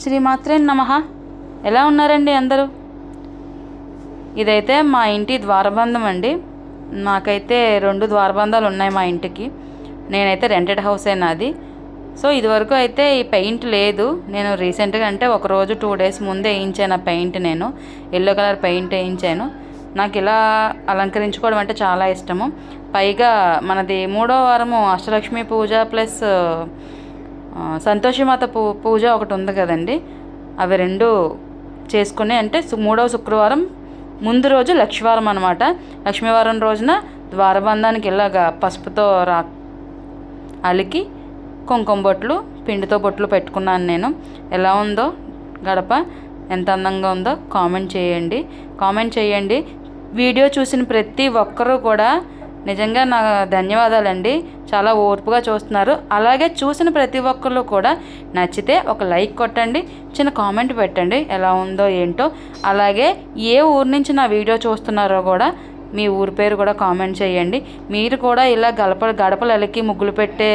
శ్రీమాత్రే నమ. ఎలా ఉన్నారండి అందరూ? ఇదైతే మా ఇంటి ద్వారబంధం అండి నాకైతే రెండు ద్వారబంధాలు ఉన్నాయి మా ఇంటికి. నేనైతే రెంటెడ్ హౌసే నాది. సో ఇదివరకు అయితే ఈ పెయింట్ లేదు. నేను రీసెంట్గా అంటే ఒక రోజు టూ డేస్ ముందే వేయించాను ఆ పెయింట్ నేను. ఎల్లో కలర్ పెయింట్ వేయించాను. నాకు ఇలా అలంకరించుకోవడం అంటే చాలా ఇష్టము. పైగా మనది మూడో వారము అష్టలక్ష్మి పూజ ప్లస్ సంతోషమాత పూ పూజ ఒకటి ఉంది కదండి. అవి రెండు చేసుకుని అంటే మూడవ శుక్రవారం ముందు రోజు లక్ష్మీవారం అనమాట లక్ష్మీవారం రోజున ద్వారబంధానికి ఇలాగా పసుపుతో రా అలికి కుంకుమ బొట్లు పిండితో బొట్లు పెట్టుకున్నాను నేను. ఎలా ఉందో గడప ఎంత అందంగా ఉందో కామెంట్ చేయండి. కామెంట్ చేయండి. వీడియో చూసిన ప్రతి ఒక్కరూ కూడా నిజంగా నా ధన్యవాదాలండి. చాలా ఓర్పుగా చూస్తున్నారు. అలాగే చూసిన ప్రతి ఒక్కరు కూడా నచ్చితే ఒక లైక్ కొట్టండి చిన్న కామెంట్ పెట్టండి ఎలా ఉందో ఏంటో. అలాగే ఏ ఊరు నుంచి నా వీడియో చూస్తున్నారో కూడా మీ ఊరి పేరు కూడా కామెంట్ చేయండి. మీరు కూడా ఇలా గడప గడపలు ఎలకి ముగ్గులు పెట్టే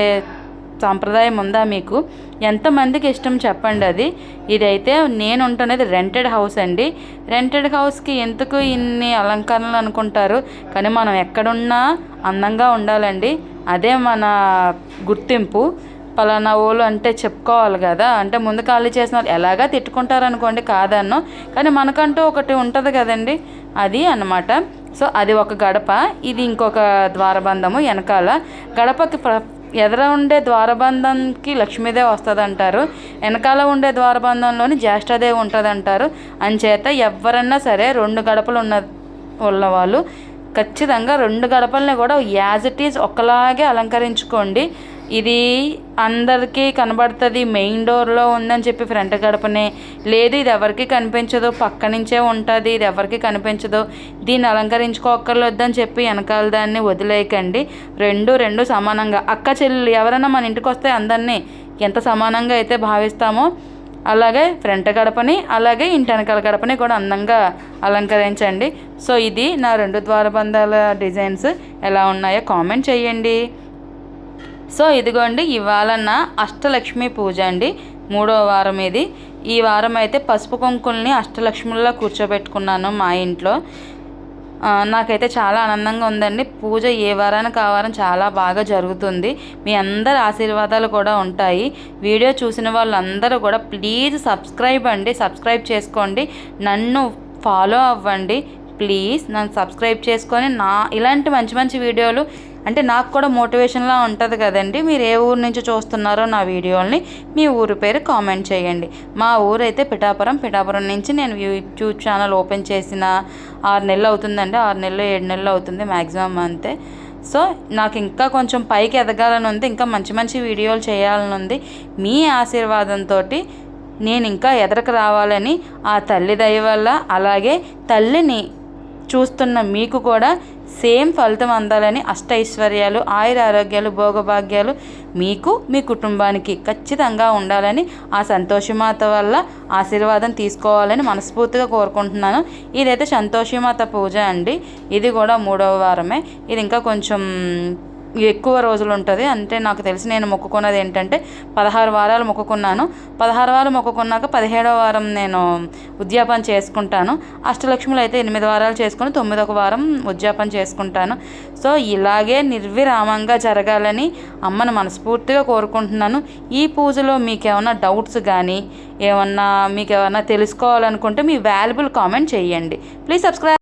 సాంప్రదాయం ఉందా మీకు? ఎంతమందికి ఇష్టం చెప్పండి అది. ఇదైతే నేను ఉంటున్నది రెంటెడ్ హౌస్ అండి రెంటెడ్ హౌస్కి ఎందుకు ఇన్ని అలంకరణలు అనుకుంటారు? కానీ మనం ఎక్కడున్నా అందంగా ఉండాలండి. అదే మన గుర్తింపు. పలానా ఓళ్ళు అంటే చెప్పుకోవాలి కదా. అంటే ముందు ఖాళీ చేసిన వాళ్ళు ఎలాగా తిట్టుకుంటారు అనుకోండి కాదన్నో. కానీ మనకంటూ ఒకటి ఉంటుంది కదండి. అది అన్నమాట. సో అది ఒక గడప. ఇది ఇంకొక ద్వారబంధము వెనకాల. గడపకి ప్ర ఎదర ఉండే ద్వారబంధంకి లక్ష్మీదేవి వస్తుంది అంటారు వెనకాల ఉండే ద్వారబంధంలోని జ్యేష్ఠదేవి ఉంటుంది అంటారు అంచేత ఎవరన్నా సరే రెండు గడపలు ఉన్న ఉన్నవాళ్ళు ఖచ్చితంగా రెండు గడపల్ని కూడా యాజ్ ఇట్ ఈజ్ ఒకలాగే అలంకరించుకోండి. ఇది అందరికీ కనబడుతుంది మెయిన్ డోర్లో ఉందని చెప్పి ఫ్రంట్ గడపనే లేదు ఇది ఎవరికి కనిపించదు పక్క నుంచే ఉంటుంది ఇది ఎవరికి కనిపించదు. దీన్ని అలంకరించుకోక్కర్లేదని చెప్పి వెనకాల దాన్ని వదిలేయకండి. రెండు రెండు సమానంగా. అక్క చెల్లెలు ఎవరైనా మన ఇంటికి వస్తే అందరినీ ఎంత సమానంగా అయితే భావిస్తామో అలాగే ఫ్రంట్ గడపని అలాగే ఇంటి వెనకాల గడపని కూడా అందంగా అలంకరించండి. సో ఇది నా రెండు ద్వారబంధాల డిజైన్స్ ఎలా ఉన్నాయో కామెంట్ చేయండి. సో ఇదిగోండి ఇవాళ అష్టలక్ష్మి పూజ అండి. మూడో వారం ఇది. ఈ వారం అయితే పసుపు కుంకుల్ని అష్టలక్ష్ముల్లో కూర్చోబెట్టుకున్నాను మా ఇంట్లో. నాకైతే చాలా ఆనందంగా ఉందండి. పూజ ఏ వారానికి ఆ వారం చాలా బాగా జరుగుతుంది. మీ అందరి ఆశీర్వాదాలు కూడా ఉంటాయి. వీడియో చూసిన వాళ్ళందరూ కూడా ప్లీజ్ సబ్స్క్రైబ్ అండి. సబ్స్క్రైబ్ చేసుకోండి. నన్ను ఫాలో అవ్వండి. ప్లీజ్ నన్ను సబ్స్క్రైబ్ చేసుకొని నా ఇలాంటి మంచి మంచి వీడియోలు అంటే నాకు కూడా మోటివేషన్లా ఉంటుంది కదండి. మీరు ఏ ఊరు నుంచి చూస్తున్నారో నా వీడియోల్ని మీ ఊరు పేరు కామెంట్ చేయండి. మా ఊరైతే పిఠాపురం. పిఠాపురం నుంచి నేను యూట్యూబ్ ఛానల్ ఓపెన్ చేసిన ఆరు నెలలు అవుతుందండి. ఆరు నెలలు ఏడు నెలలు అవుతుంది మ్యాక్సిమం అంతే. సో నాకు ఇంకా కొంచెం పైకి ఎదగాలని ఉంది. ఇంకా మంచి మంచి వీడియోలు చేయాలని ఉంది. మీ ఆశీర్వాదంతో నేను ఇంకా ఎదరకు రావాలని ఆ తల్లి దయ వల్ల అలాగే తల్లిని చూస్తున్న మీకు కూడా సేమ్ ఫలితం అందాలని అష్ట ఐశ్వర్యాలు ఆయుర ఆరోగ్యాలు భోగభాగ్యాలు మీకు మీ కుటుంబానికి ఖచ్చితంగా ఉండాలని ఆ సంతోషమాత వల్ల ఆశీర్వాదం తీసుకోవాలని మనస్ఫూర్తిగా కోరుకుంటున్నాను. ఇదైతే సంతోషమాత పూజ అండి. ఇది కూడా మూడవ వారమే. ఇది ఇంకా కొంచెం ఎక్కువ రోజులు ఉంటుంది. అంటే నాకు తెలిసి నేను మొక్కుకున్నది ఏంటంటే పదహారు వారాలు మొక్కుకున్నాను. పదహారు వారాలు మొక్కుకున్నాక పదిహేడవ వారం నేను ఉద్యాపన చేసుకుంటాను. అష్టలక్ష్ములు అయితే ఎనిమిది వారాలు చేసుకుని తొమ్మిదవ వారం ఉద్యాపన చేసుకుంటాను. సో ఇలాగే నిర్విరామంగా జరగాలని అమ్మను మనస్ఫూర్తిగా కోరుకుంటున్నాను. ఈ పూజలో మీకు ఏమైనా డౌట్స్ కానీ ఏమన్నా మీకు ఏమైనా తెలుసుకోవాలనుకుంటే మీ వాల్యుబుల్ కామెంట్ చేయండి. Please subscribe